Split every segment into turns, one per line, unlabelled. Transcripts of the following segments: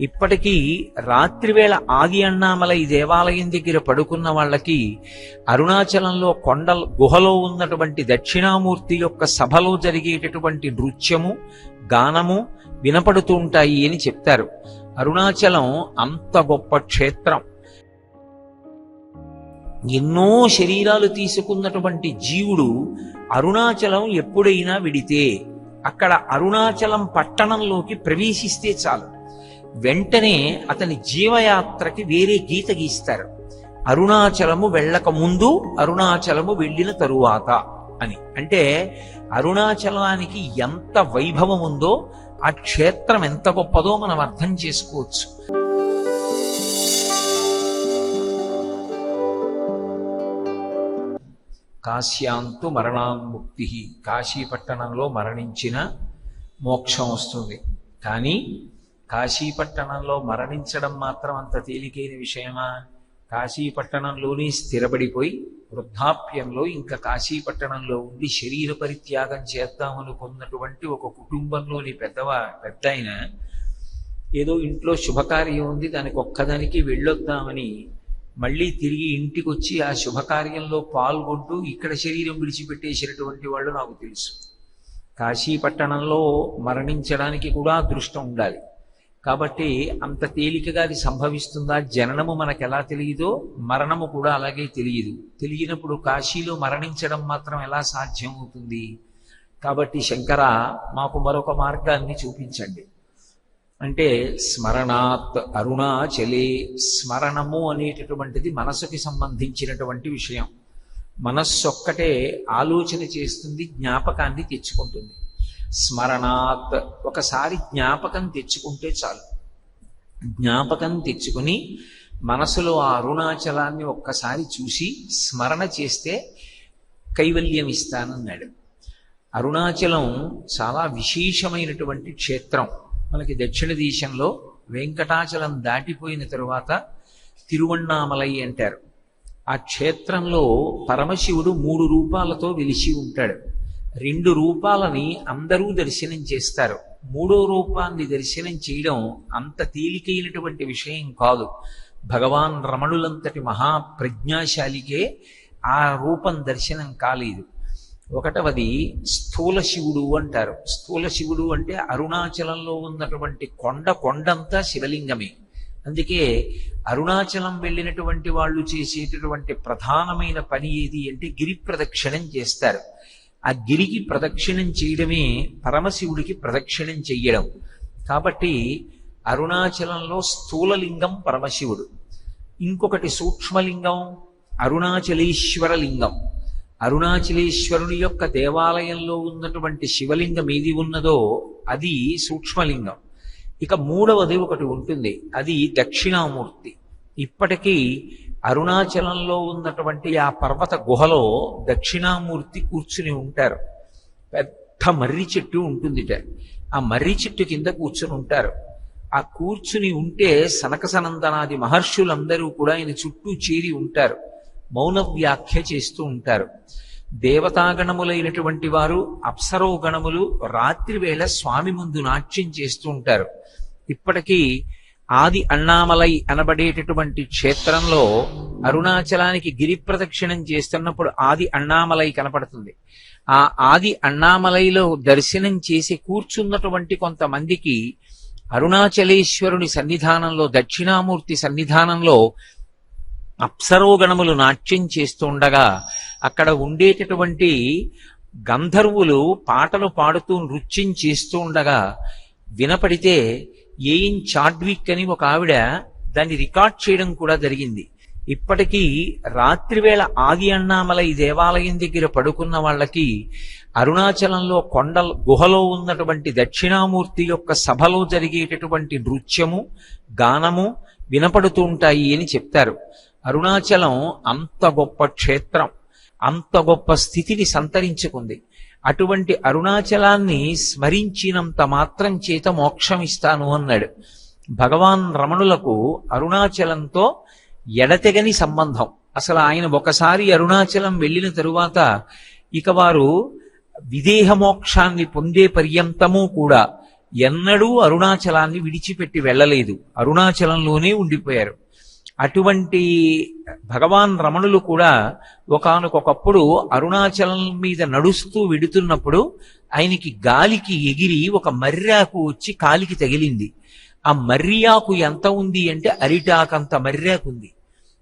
ఇప్పటికీ రాత్రివేళ ఆది అన్నామలై దేవాలయం దగ్గర పడుకున్న వాళ్ళకి అరుణాచలంలో కొండ గుహలో ఉన్నటువంటి దక్షిణామూర్తి యొక్క సభలో జరిగేటటువంటి నృత్యము గానము వినపడుతూ ఉంటాయి అని చెప్తారు. అరుణాచలం అంత గొప్ప క్షేత్రం. ఎన్నో శరీరాలు తీసుకున్నటువంటి జీవుడు అరుణాచలం ఎప్పుడైనా విడితే అక్కడ అరుణాచలం పట్టణంలోకి ప్రవేశిస్తే చాలు. వెంటనే అతని జీవయాత్రకి వేరే గీత గీస్తారు. అరుణాచలము వెళ్ళక ముందు అరుణాచలము వెళ్ళిన తరువాత అని. అంటే అరుణాచలానికి ఎంత వైభవం ఉందో ఆ క్షేత్రం ఎంత గొప్పదో మనం అర్థం చేసుకోవచ్చు. కాశ్యాంతు మరణాన్ముక్తి కాశీ పట్టణంలో మరణించిన మోక్షం వస్తుంది. కానీ కాశీ పట్టణంలో మరణించడం మాత్రం అంత తేలికైన విషయమా? కాశీ పట్టణంలోనే స్థిరపడిపోయి వృద్ధాప్యంలో ఇంకా కాశీ పట్టణంలో ఉండి శరీర పరిత్యాగం చేద్దామనుకున్నటువంటి ఒక కుటుంబంలోని పెద్దవ పెద్ద ఆయన ఏదో ఇంట్లో శుభకార్యం ఉంది దానికి ఒక్కదానికి వెళ్ళొద్దామని మళ్ళీ తిరిగి ఇంటికి వచ్చి ఆ శుభకార్యంలో పాల్గొంటూ ఇక్కడ శరీరం విడిచిపెట్టేసినటువంటి వాళ్ళు నాకు తెలుసు. కాశీ పట్టణంలో మరణించడానికి కూడా అదృష్టం ఉండాలి. కాబట్టి అంత తేలికగా అది సంభవిస్తుందా? జననము మనకు ఎలా తెలియదో మరణము కూడా అలాగే తెలియదు. తెలియనప్పుడు కాశీలో మరణించడం మాత్రం ఎలా సాధ్యం అవుతుంది కాబట్టి శంకర మాకు మరొక మార్గాన్ని చూపించండి. అంటే స్మరణాత్ అరుణాచలే స్మరణము అనేటటువంటిది మనసుకి సంబంధించినటువంటి విషయం. మనస్సు ఒక్కటే ఆలోచన చేస్తుంది జ్ఞాపకాన్ని తెచ్చుకుంటుంది. స్మరణాత్. ఒకసారి జ్ఞాపకం తెచ్చుకుంటే చాలు. జ్ఞాపకం తెచ్చుకుని మనసులో ఆ అరుణాచలాన్ని ఒక్కసారి చూసి స్మరణ చేస్తే కైవల్యం ఇస్తానన్నాడు. అరుణాచలం చాలా విశేషమైనటువంటి క్షేత్రం. మనకి దక్షిణ దేశంలో వెంకటాచలం దాటిపోయిన తరువాత తిరువణ్ణామలై అంటారు. ఆ క్షేత్రంలో పరమశివుడు మూడు రూపాలతో వెలిసి ఉంటాడు. రెండు రూపాలని అందరూ దర్శనం చేస్తారు. మూడో రూపాన్ని దర్శనం చేయడం అంత తేలికైనటువంటి విషయం కాదు. భగవాన్ రమణులంతటి మహాప్రజ్ఞాశాలికే ఆ రూపం దర్శనం కాలేదు. ఒకటవది స్థూల శివుడు అంటారు. స్థూల శివుడు అంటే అరుణాచలంలో ఉన్నటువంటి కొండ కొండంతా శివలింగమే. అందుకే అరుణాచలం వెళ్ళినటువంటి వాళ్ళు చేసేటటువంటి ప్రధానమైన పని ఏది అంటే గిరి ప్రదక్షిణం చేస్తారు. ఆ గిరికి ప్రదక్షిణం చేయడమే పరమశివుడికి ప్రదక్షిణం చెయ్యడం. కాబట్టి అరుణాచలంలో స్థూలలింగం పరమశివుడు. ఇంకొకటి సూక్ష్మలింగం అరుణాచలేశ్వర లింగం అరుణాచలేశ్వరుని యొక్క దేవాలయంలో ఉన్నటువంటి శివలింగం ఏది ఉన్నదో అది సూక్ష్మలింగం. ఇక మూడవది ఒకటి ఉంటుంది అది దక్షిణామూర్తి. ఇప్పటికీ అరుణాచలంలో ఉన్నటువంటి ఆ పర్వత గుహలో దక్షిణామూర్తి కూర్చుని ఉంటారు. పెద్ద మర్రి చెట్టు ఉంటుందిట ఆ మర్రి చెట్టు కింద కూర్చుని ఉంటారు. ఆ కూర్చుని ఉంటే సనక సనందనాది మహర్షులందరూ కూడా ఆయన చుట్టూ చేరి ఉంటారు. మౌన వ్యాఖ్య చేస్తూ ఉంటారు. దేవతాగణములైనటువంటి వారు అప్సరో గణములు రాత్రి వేళ స్వామి ముందు నాట్యం చేస్తూ ఉంటారు. ఇప్పటికీ ఆది అన్నామలై అనబడేటటువంటి క్షేత్రంలో అరుణాచలానికి గిరి ప్రదక్షిణం చేస్తున్నప్పుడు ఆది అన్నామలై కనపడుతుంది. ఆ ఆది అన్నామలైలో దర్శనం చేసి కూర్చున్నటువంటి కొంతమందికి అరుణాచలేశ్వరుని సన్నిధానంలో దక్షిణామూర్తి సన్నిధానంలో అప్సరోగణములు నాట్యం చేస్తూ ఉండగా అక్కడ ఉండేటటువంటి గంధర్వులు పాటలు పాడుతూ నృత్యం చేస్తూ ఉండగా వినపడితే ఏం చాడ్విక్ అని ఒక ఆవిడ దాన్ని రికార్డ్ చేయడం కూడా జరిగింది. ఇప్పటికీ రాత్రివేళ ఆది ఈ దేవాలయం దగ్గర పడుకున్న వాళ్ళకి అరుణాచలంలో కొండ గుహలో ఉన్నటువంటి దక్షిణామూర్తి యొక్క సభలో జరిగేటటువంటి నృత్యము గానము వినపడుతూ ఉంటాయి అని చెప్తారు. అరుణాచలం అంత గొప్ప క్షేత్రం అంత గొప్ప స్థితిని సంతరించుకుంది. అటువంటి అరుణాచలాన్ని స్మరించినంత మాత్రం చేత మోక్షం ఇస్తాను అన్నాడు. భగవాన్ రమణులకు అరుణాచలంతో ఎడతెగని సంబంధం. అసలు ఆయన ఒకసారి అరుణాచలం వెళ్ళిన తరువాత ఇక వారు విదేహ మోక్షాన్ని పొందే పర్యంతము కూడా ఎన్నడూ అరుణాచలాన్ని విడిచిపెట్టి వెళ్ళలేదు. అరుణాచలంలోనే ఉండిపోయారు. అటువంటి భగవాన్ రమణులు కూడా ఒకనకొకప్పుడు అరుణాచలం మీద నడుస్తూ వెడుతున్నప్పుడు ఆయనకి గాలికి ఎగిరి ఒక మర్రాకు వచ్చి కాలికి తగిలింది. ఆ మర్రియాకు ఎంత ఉంది అంటే అరిటాకంత మర్రాకు ఉంది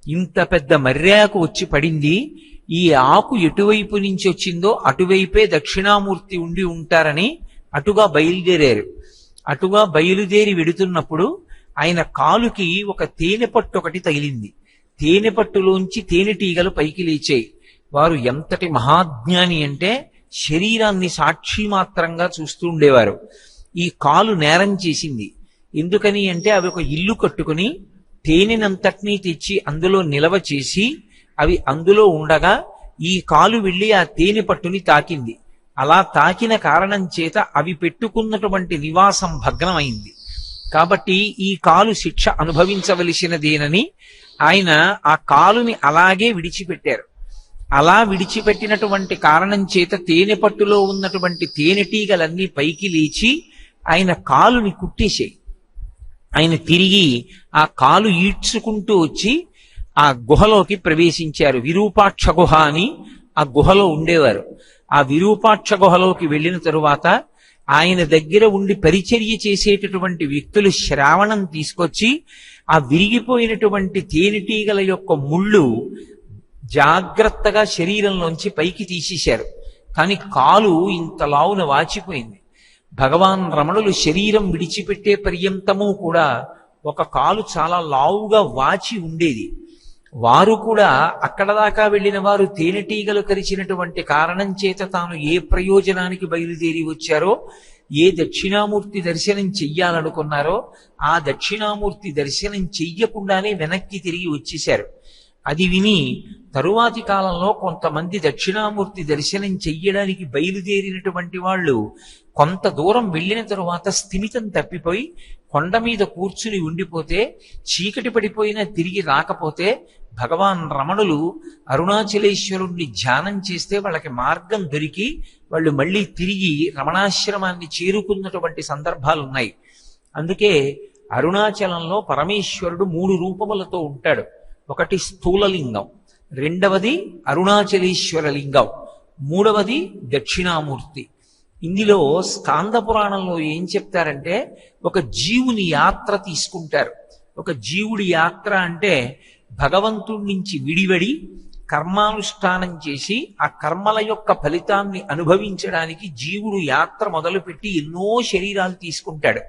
ఇంత పెద్ద మర్రాకు వచ్చి పడింది. ఈ ఆకు ఎటువైపు నుంచి వచ్చిందో అటువైపే దక్షిణామూర్తి ఉండి ఉంటారని అటుగా బయలుదేరారు. అటుగా బయలుదేరి వెడుతున్నప్పుడు ఆయన కాలుకి ఒక తేనె పట్టు ఒకటి తగిలింది. తేనె పట్టులోంచి తేనెటీగలు పైకి లేచాయి. వారు ఎంతటి మహాజ్ఞాని అంటే శరీరాన్ని సాక్షి మాత్రంగా చూస్తూ ఉండేవారు. ఈ కాలు నేరం చేసింది. ఎందుకని అంటే అవి ఒక ఇల్లు కట్టుకుని తేనెనంతటినీ తెచ్చి అందులో నిలవ చేసి అవి అందులో ఉండగా ఈ కాలు వెళ్ళి ఆ తేనె పట్టుని తాకింది. అలా తాకిన కారణం చేత అవి పెట్టుకున్నటువంటి నివాసం భగ్నమైంది. కాబట్టి ఈ కాలు శిక్ష అనుభవించవలసినదేనని ఆయన ఆ కాలుని అలాగే విడిచిపెట్టారు. అలా విడిచిపెట్టినటువంటి కారణం చేత తేనె పట్టులో ఉన్నటువంటి తేనెటీగలన్నీ పైకి లేచి ఆయన కాలుని కుట్టేశాయి. ఆయన తిరిగి ఆ కాలు ఈడ్చుకుంటూ వచ్చి ఆ గుహలోకి ప్రవేశించారు. విరూపాక్ష గుహ అని ఆ గుహలో ఉండేవారు. ఆ విరూపాక్ష గుహలోకి వెళ్ళిన తరువాత ఆయన దగ్గర ఉండి పరిచర్య చేసేటటువంటి వ్యక్తులు శ్రావణం తీసుకొచ్చి ఆ విరిగిపోయినటువంటి తేనెటీగల యొక్క ముళ్ళు జాగ్రత్తగా శరీరంలోంచి పైకి తీసేశారు. కానీ కాలు ఇంత లావున వాచిపోయింది. భగవాన్ రమణులు శరీరం విడిచిపెట్టే పర్యంతము కూడా ఒక కాలు చాలా లావుగా వాచి ఉండేది. వారు కూడా అక్కడ దాకా వెళ్ళిన వారు తేనెటీగలు కరిచినటువంటి కారణం చేత తాను ఏ ప్రయోజనానికి బయలుదేరి వచ్చారో ఏ దక్షిణామూర్తి దర్శనం చెయ్యాలనుకున్నారో ఆ దక్షిణామూర్తి దర్శనం చెయ్యకుండానే వెనక్కి తిరిగి వచ్చేశారు. అది విని తరువాతి కాలంలో కొంతమంది దక్షిణామూర్తి దర్శనం చెయ్యడానికి బయలుదేరినటువంటి వాళ్ళు కొంత దూరం వెళ్ళిన తరువాత స్థిమితం తప్పిపోయి కొండ మీద కూర్చుని ఉండిపోతే చీకటి పడిపోయినా తిరిగి రాకపోతే భగవాన్ రమణులు అరుణాచలేశ్వరుణ్ణి ధ్యానం చేస్తే వాళ్ళకి మార్గం దొరికి వాళ్ళు మళ్ళీ తిరిగి రమణాశ్రమాన్ని చేరుకున్నటువంటి సందర్భాలు ఉన్నాయి అందుకే అరుణాచలంలో పరమేశ్వరుడు మూడు రూపములతో ఉంటాడు. ఒకటి స్థూలలింగం రెండవది అరుణాచలేశ్వర లింగం మూడవది దక్షిణామూర్తి. ఇందులో స్కాంద పురాణంలో ఏం చెప్తారంటే ఒక జీవుని యాత్ర తీసుకుంటారు. ఒక జీవుడి యాత్ర అంటే భగవంతుడి నుంచి విడివడి కర్మానుష్ఠానం చేసి ఆ కర్మల యొక్క ఫలితాన్ని అనుభవించడానికి జీవుడు యాత్ర మొదలుపెట్టి ఎన్నో శరీరాలు తీసుకుంటాడు.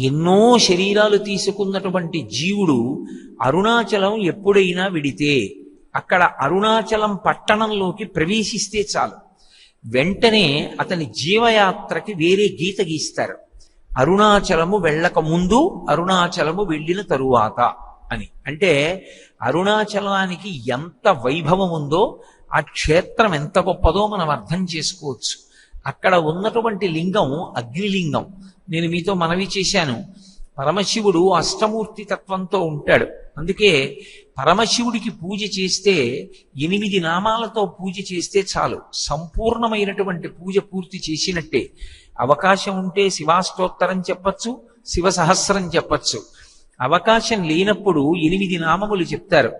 ఎన్నో శరీరాలు తీసుకున్నటువంటి జీవుడు అరుణాచలం ఎప్పుడైనా విడితే అక్కడ అరుణాచలం పట్టణంలోకి ప్రవేశిస్తే చాలు. వెంటనే అతని జీవయాత్రకి వేరే గీత గీస్తారు. అరుణాచలము వెళ్ళక ముందు అరుణాచలము వెళ్ళిన తరువాత అని. అంటే అరుణాచలానికి ఎంత వైభవం ఉందో ఆ క్షేత్రం ఎంత గొప్పదో మనం అర్థం చేసుకోవచ్చు. అక్కడ ఉన్నటువంటి లింగం అగ్నిలింగం. నేను మీతో మనవి చేశాను. పరమశివుడు అష్టమూర్తి తత్వంతో ఉంటాడు. అందుకే పరమశివుడికి పూజ చేస్తే ఎనిమిది నామాలతో పూజ చేస్తే చాలు. సంపూర్ణమైనటువంటి పూజ పూర్తి చేసినట్టే. అవకాశం ఉంటే శివాష్టోత్తరం చెప్పచ్చు శివ సహస్రం చెప్పచ్చు. అవకాశం లేనప్పుడు ఎనిమిది నామములు చెప్తారు.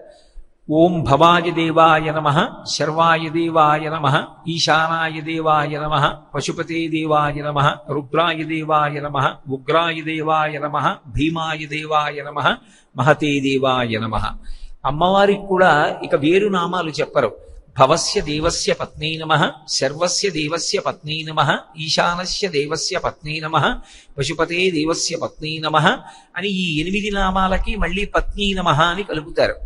ఓం భవాయ దేవాయ నమ శర్వాయ దేవాయ నమ ఈశానాయ దేవాయ నమ పశుపతే దేవాయ నమ రుద్రాయ దేవాయ నమ ఉగ్రాయ దేవాయ నమ భీమాయ దేవాయ నమ మహతే దేవాయ నమ. అమ్మవారికి కూడా ఇక వేరు నామాలు చెప్పరు. భవస్య దేవస్య పత్నీ నమ శర్వస్య దేవస్య పత్నీ నమ ఈశానస్య దేవస్య పత్నీ నమ పశుపతే దేవస్య పత్నీ నమ అని ఈ ఎనిమిది నామాలకి మళ్ళీ పత్నీ నమ అని కలుపుతారు.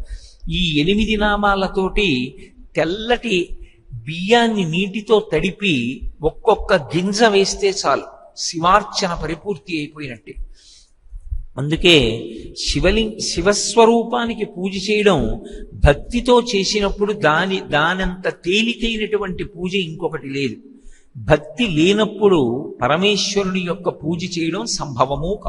ఈ ఎనిమిది నామాలతోటి తెల్లటి బియ్యాన్ని నీటితో తడిపి ఒక్కొక్క గింజ వేస్తే చాలు. శివార్చన పరిపూర్తి అయిపోయినట్టే. అందుకే శివలింగ శివస్వరూపానికి పూజ చేయడం భక్తితో చేసినప్పుడు దాని దానంత తేలికైనటువంటి పూజ ఇంకొకటి లేదు. భక్తి లేనప్పుడు పరమేశ్వరుని యొక్క పూజ చేయడం సంభవము